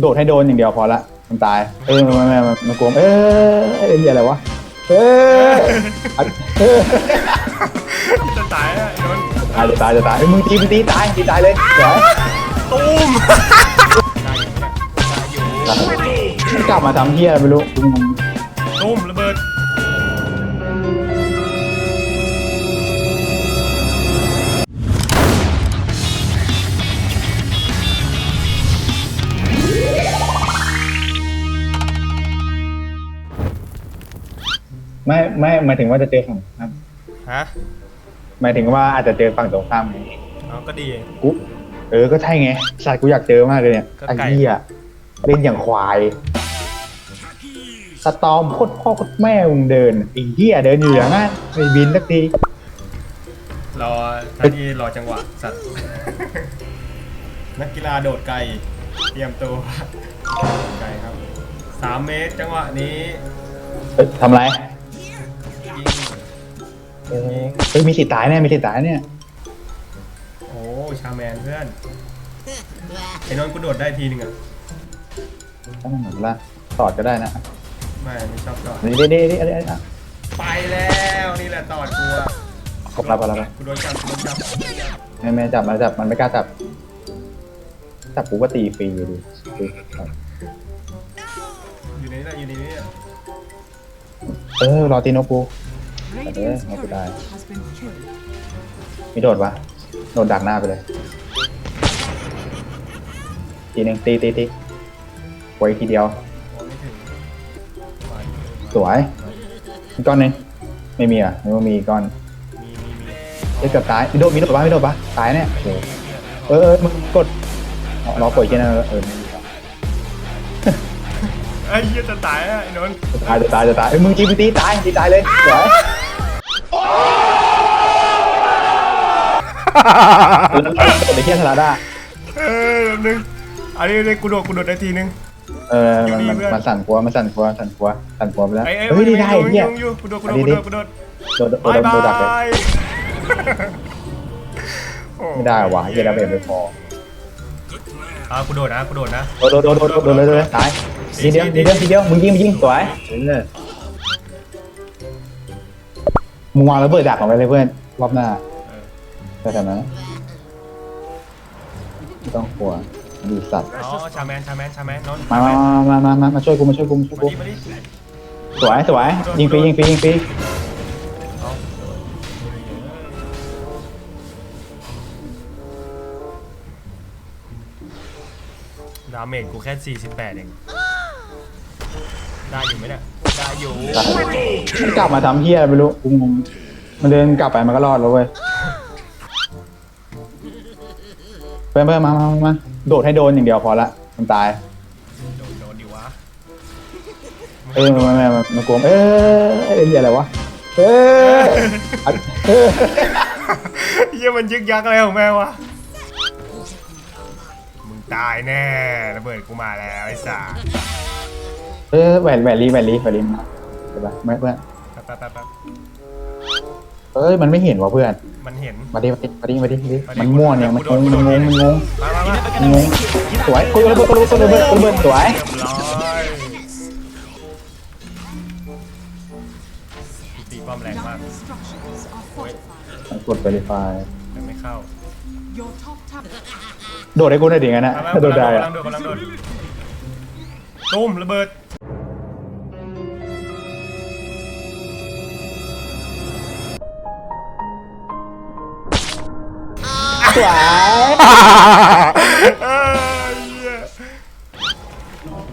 โดดให้โดนอย่างเดียวพอละมันตาย เออมันมันมันมันกลัวเออไอ้เหี้ยอะไรวะเอออัดเออจะตายอะไอ้นนท์ตายจะตายจะตายเอ้ยมึงตีมึงตีตายตีตายเลยเดี๋ยวตูมได้อยู่เนี่ยได้อยู่มันกลับมาทำเหี้ยอะไรไม่รู้กูงงตูมระเบิด ไม่ไม่หมายถึงว่าจะเจอฝั่งครับฮะหมายถึงว่าอาจจะเจอฝั่งตรงข้ามไงเอาก็ดี กูเออก็ใช่ไงสัตว์กูอยากเจอมากเลยเนี่ยก็ไอ้ไก่ เหี้ยเล่นอย่างควายสตอมโคตรพ่อโคตรแม่มึงเดินไอ้เหี้ยเดินอยู่อย่างนั้นไม่บินสักทีรอท่าที่รอจังหวะสัตว์ นักกีฬาโดดไกล เตรียมตัวไกลครับสามเมตรจังหวะนี้ เอ้ยทำไรยิง เออเฮ้ยมีสิทธิ์ตายแน่มีสิทธิ์ตายเนี่ยโอ้ชาแมนเพื่อนไอ้นนท์กูโดดได้ทีหนึ่งอะต้องเหมือนละตอดก็ได้นะไม่ไม่ชอบตอดนี่นี่นี่นี่อะไรนะไปแล้วนี่แหละตอดกูอะขอบรับขอบรับกูโดนจับกูโดนจับแม่แม่จับมาจับมันไม่กล้าจับจับกูก็ตีฟรีอยู่ดีอยู่ในนี้แหละอยู่ในนี้แหละเออรอตีนกกู เออเอาไปได้มีโดดปะโดดดักหน้าไปเลยทีหนึ่งตีตีตีไว้ทีเดียว สวยอีกก้อนหนึ่งไม่มีอะไม่ว่ามีก้อนเอ้ยเกือบตายมีโดดมีโดดปะมีโดดปะตายแน่โอเคเออเออมึงกดรอรอกดแค่นั้นเออไม่มีหรอกไอ้เหี้ยจะตายอะไอ้นนท์จะตายจะตายจะตายเอ้ยมึงตีมึงตีตายตีตายเลยสวย เดี๋ยวเที่ยงสลาด้าเออแป๊บนึงอันนี้เลยกูโดดกูโดดได้ทีนึง เอออยู่มันดีมันเพื่อนมันสั่นกลัวมันสั่นกลัวสั่นกลัวสั่นกลัวไปแล้วไอ้ไอ้เฮ้ยได้ได้ยุ่งเฮียยุ่งยุ่งกูโดดกูโดดอันกูนี้โดดิดกูโดดโดนโดบายนบาโดนดักเลยยโอ้ไม่ได้ว่ะเฮียดาเมจไม่พออะกูโดดนะกูโดดนะโดนโดนโดนโดนโดนเลยโดนเลยตายทีเดียวทีเดียวทีเดียวมึงยิงมึงยิงสวยเออ มึงวางระเบิดดักออกไปเลยเพื่อนรอบหน้าเออได้แต่นั้นไม่ต้องกลัวดูสัตว์อ๋อชาแมนชาแมนชาแมนนนท์มามามามามามาช่วยกูมาช่วยกูมาช่วยมากู ดิมาดิสวยสวยยิงฟรียิงฟรียิงฟรีเอาดาเมจกูแค่ 48 เอง ได้อยู่ไหมเนี่ย ได้อยู่มันกลับมาทำเฮียอะไรไม่รู้กูงงมันเดินกลับไปมันก็รอดแล้วเว้ยเพื่อนเพื่อนมามามามาโดดให้โดนอย่างเดียวพอละมันตายโดนโดนดิวะเออมันมันมันมันกลัวเออไอ้เหี้ยอะไรวะเอออัดเออเยี่ยมันยึกยักอะไรของแม่วะมึงตายแน่ระเบิดกูมาแล้วไอ้สัส เออแหวนแหวนลีแหวนลีแหวนลีมาเดี๋ยวไปไม่เพื่อนแป๊บแป๊บแป๊บแป๊บเอ้ยมันไม่เห็นว่ะเพื่อน มันเห็น มาดิมาดิมาดิมาดิมาดิมาดิมันม่วเนี่ยมันงงมันงงมันงงมามามามันงงสวยกูระเบิดกูระเบิดกูระเบิดกูระเบิดสวยเรียบร้อยตีป้อมแรงมากมันกด verify แต่ไม่เข้าโดดให้กูหน่อยดิงั้นนะมาถ้าโดดได้กำอะลังโดดกำลังโดดตุ้มระเบิด สวยเอ้ยเหี้ย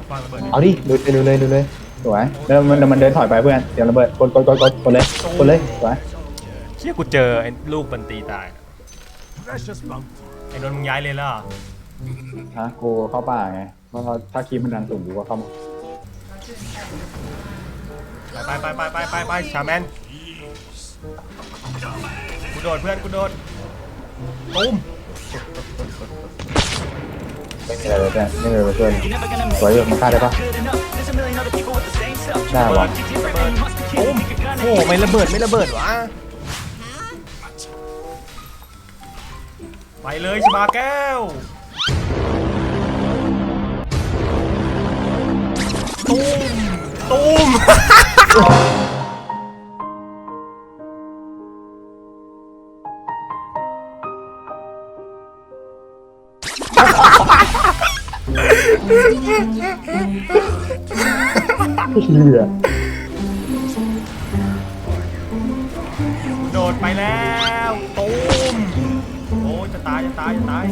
ฟังระเบิดดิเอาดิดูเลยดูเลยดูเลยสวยแล้วมันแล้วมันเดินถอยไปเพื่อนเดี๋ยวระเบิดกดกดกดกดกดเลยกดเลยสวยเชี่ยกูเจอไอ้ลูกบันตีตายไอ้นนท์มึงย้ายเลยแล้วเหรอฮะกูเข้าป่าไงเพราะถ้าคีมมันดันสูงกูก็เข้ามาไปไปไปไปไปไปชาแมนกูโดดเพื่อนกูโดด ตุ้มไม่มีอะไรเลยเนี่ยไม่มีอะไรเรือนสวยอยู่มาฆ่าได้ปะได้หรอตุ้โอ้ไม่ระเบิดไม่ระเบิดวะไปเลยชบาแก้วตุ้มตุ้ม เหี้ยโดดไปแล้วตูมโอ้ยจะตายจะตายจะตาย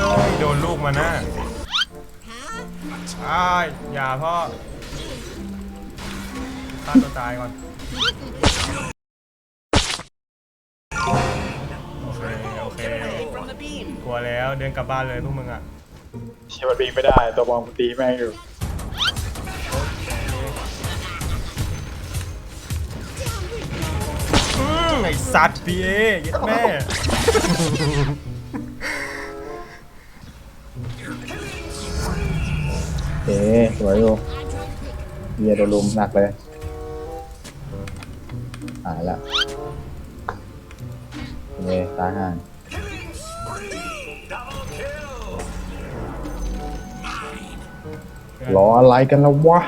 เอ้ยโดนลูกมานะใช่อย่าพ่อฆ่าตัวตายก่อน ลัวแล้วเดินกลับบ้านเลยพวกมึงอะเชี่ยมันปีนไม่ได้ ตัวบอลกูตีแม่งอยู่อืมไอสัตว์พีเอยัดแม่ เอ๊สวยอยู่เฮียโดนลุมหนักเลยหายละเอ๊ตายห่าง รออะไรกันแล้ววะ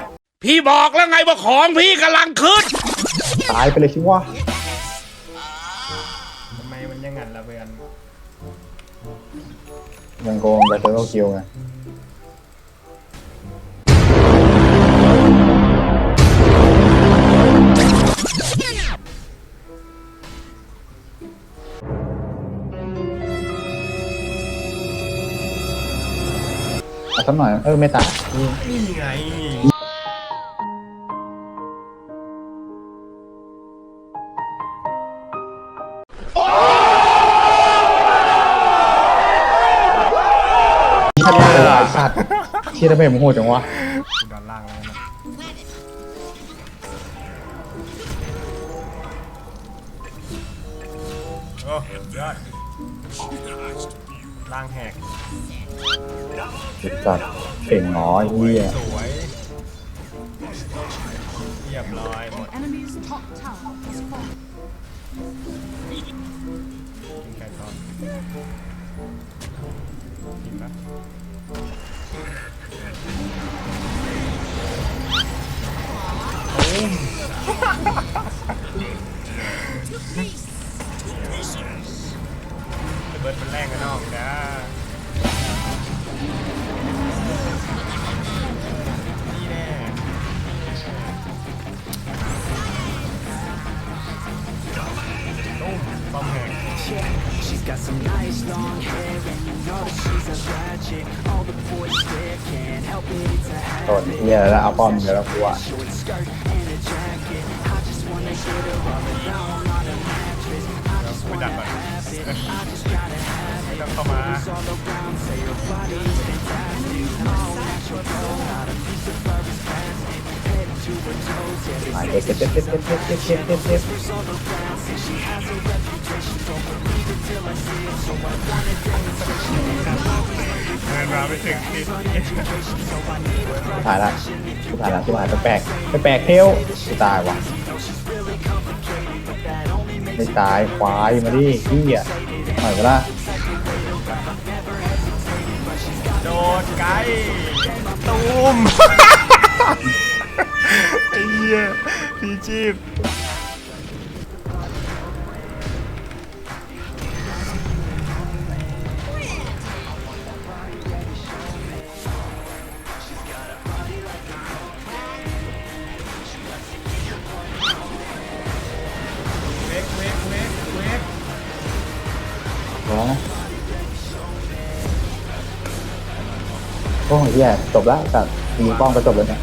พี่บอกแล้วไงว่าของพี่กำลังขึ้น ตายไปเลยสิวะทำไมมันอยังงั้นละเพื่อน ยังโกงไปเซอร์คิวไง สักหน่อย เออไม่ตายนี่ไงชัดเลยไอ้สัตว์เชี่ยทำไมผมโหดจังวะกูด้านล่างแล้วนะโอ้ยอด ล่างแหกไอ้สัตว์เก่งหนอไอ้เหี้ยสวยเรียบร้อยหมด Enemy's top tower is falling. กินไก่ทอดกินปะ เบิดมันแรงกันนอกจ้านี่แน่ตุ้มป้อมแหก She's got some nice long hair and you know that she's a bad chick. All the boys stare, can't help it, it's a โดน habit. เหี้ยแล้วเอาป้อมเดี๋ยวเรากลัว Short skirt and a jacket. I just wanna get her เามาเจ็เจ็บเจ็บเจ็บเจ็บเจ็บเจ็าไม่ถ่านละกูผ่านละกูผ่าแปลกไปแปลกเที่ยวตายว่ะไม่ตายควายมาดิเฮียหน่อยก็ละ โดไกลตูมไอ้เหี้ยพีจีบเวกเวกเวกเวก ร้อง โอ้ยเหี้ยจบละสัตว์ยิงป้องก็จบแล้วเนี่ย